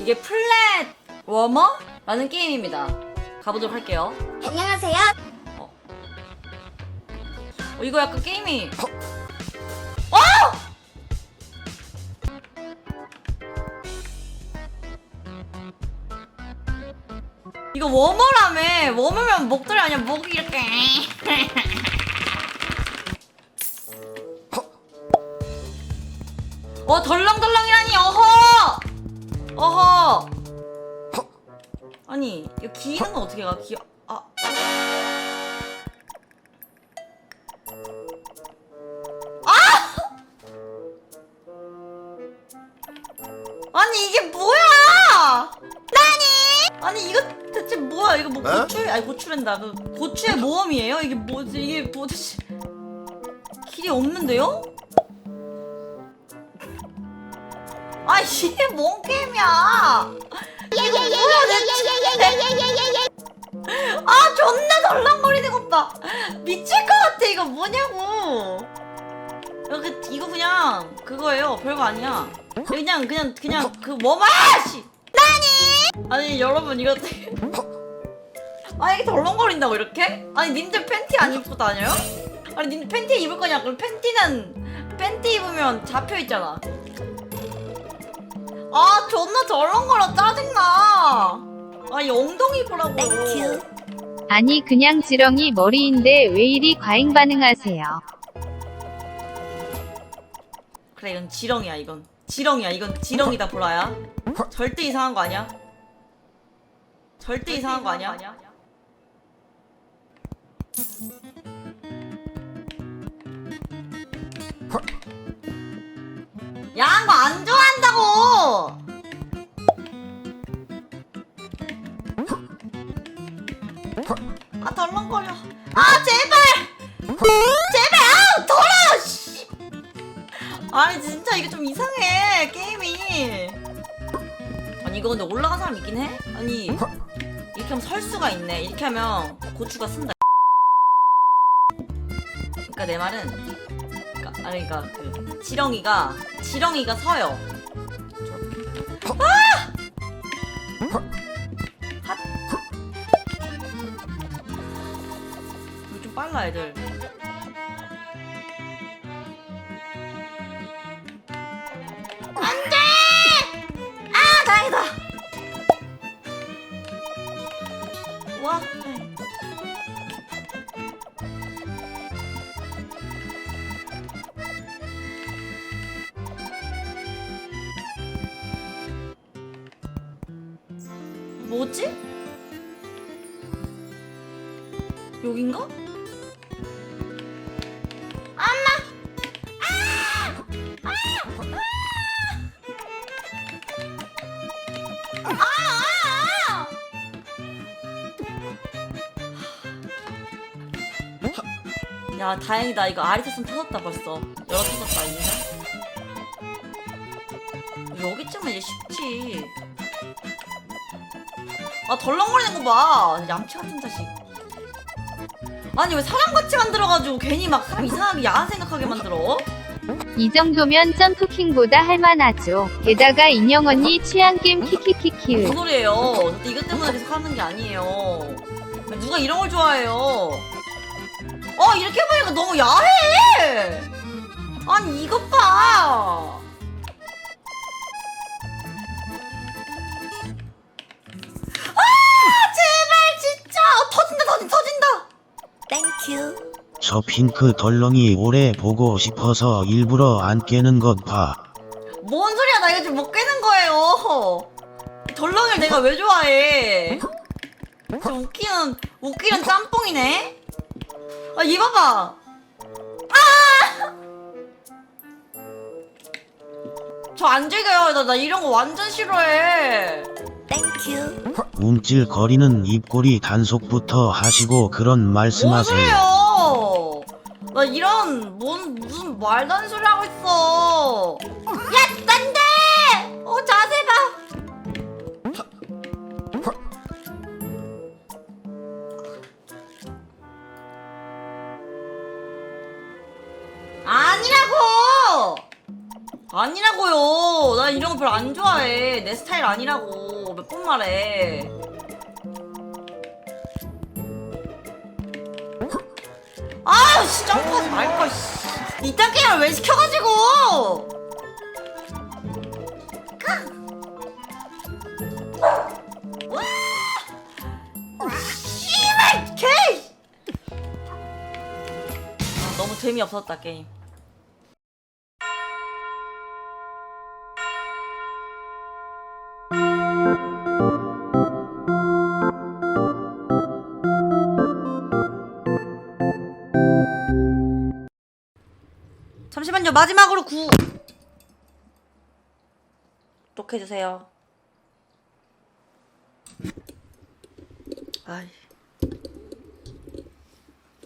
이게 플랫 워머라는 게임입니다. 가보도록 할게요. 안녕하세요. 어, 이거 약간 게임이. 어! 이거 워머라며. 워머면 목도리 아니야. 목이 이렇게. 어 덜렁덜렁이라니. 어허 어허 아니 이거 기는 건 어떻게 가 기... 아 아니 이게 뭐야? 나니? 아니 이거 대체 뭐야? 이거 뭐 어? 고추? 아니 고추랜다. 그 고추의 모험이에요? 이게 뭐지? 이게 뭐지? 길이 없는데요? 아 이게 뭔 게임이야? 이거 뭐야 대체? 아 존나 덜렁거리는 것 봐. 미칠 것 같아 이거 뭐냐고. 이거, 이거 그냥 그거예요. 별거 아니야. 그냥 그냥 그냥 그 뭐마씨. 나니? 아니 여러분 이거 아 이게 덜렁거린다고 이렇게? 아니 님들 팬티 안 입고 다녀요? 아니 님 팬티 입을 거냐? 그럼 팬티는 팬티 입으면 잡혀 있잖아. 아 존나 덜렁거려 짜증나. 아이 엉덩이 보라고. 땡큐. 아니 그냥 지렁이 머리인데 왜 이리 과잉 반응하세요? 그래 이건 지렁이야 이건 지렁이야 이건 지렁이다 보라야 절대 이상한 거 아니야 절대 이상한 거 아니야 아 덜렁거려. 아 제발! 제발! 아우 더러워 씨! 아니 진짜 이게 좀 이상해 게임이. 아니 이거 근데 올라간 사람 있긴 해? 아니 이렇게 하면 설 수가 있네. 이렇게 하면 고추가 쓴다. 그러니까 내 말은 그러니까, 아니 그러니까 그 지렁이가 지렁이가 서요. 아! 빨라 애들 아 다행이다 와 뭐지? 여긴가? 야 다행이다. 이거 아리타슨 터졌다 벌써. 열어 터졌다 이제. 여기쯤은 이제 쉽지. 아 덜렁거리는 거봐. 양치 같은 자식. 아니 왜 사람같이 만들어가지고 괜히 막 사람 이상하게 야한 생각하게 만들어 이 정도면 점프킹보다 할만하죠. 게다가 인형 언니 취향 게임 키키키키. 무슨 소리예요? 근데 이것 때문에 계속 하는 게 아니에요. 누가 이런 걸 좋아해요? 어 이렇게 보니까 너무 야해! 아니 이것 봐 저 핑크 덜렁이 오래 보고 싶어서 일부러 안 깨는 것 봐. 뭔 소리야 나 이거 지금 못 깨는 거예요 덜렁이를 내가 왜 좋아해 저 웃기는 웃기는 짬뽕이네 아 얘 봐봐 아! 저안 즐겨요 나, 나 이런 거 완전 싫어해 땡큐. 움찔거리는 입꼬리 단속부터 하시고 그런 뭔 말씀하세요. 소리예요 나 이런 뭔 무슨 말도 안 소리 하고 있어 야 딴데 어 자세 봐 아니라고 아니라고요. 난 이런 거 별로 안 좋아해. 내 스타일 아니라고. 몇 번 말해. 아, 씨, 점프하지 말걸, 씨. 이딴 게임을 왜 시켜가지고! 와! 씨발, 개! 아, 너무 재미없었다, 게임. 잠시만요. 마지막으로 구. 구독해주세요. 아이.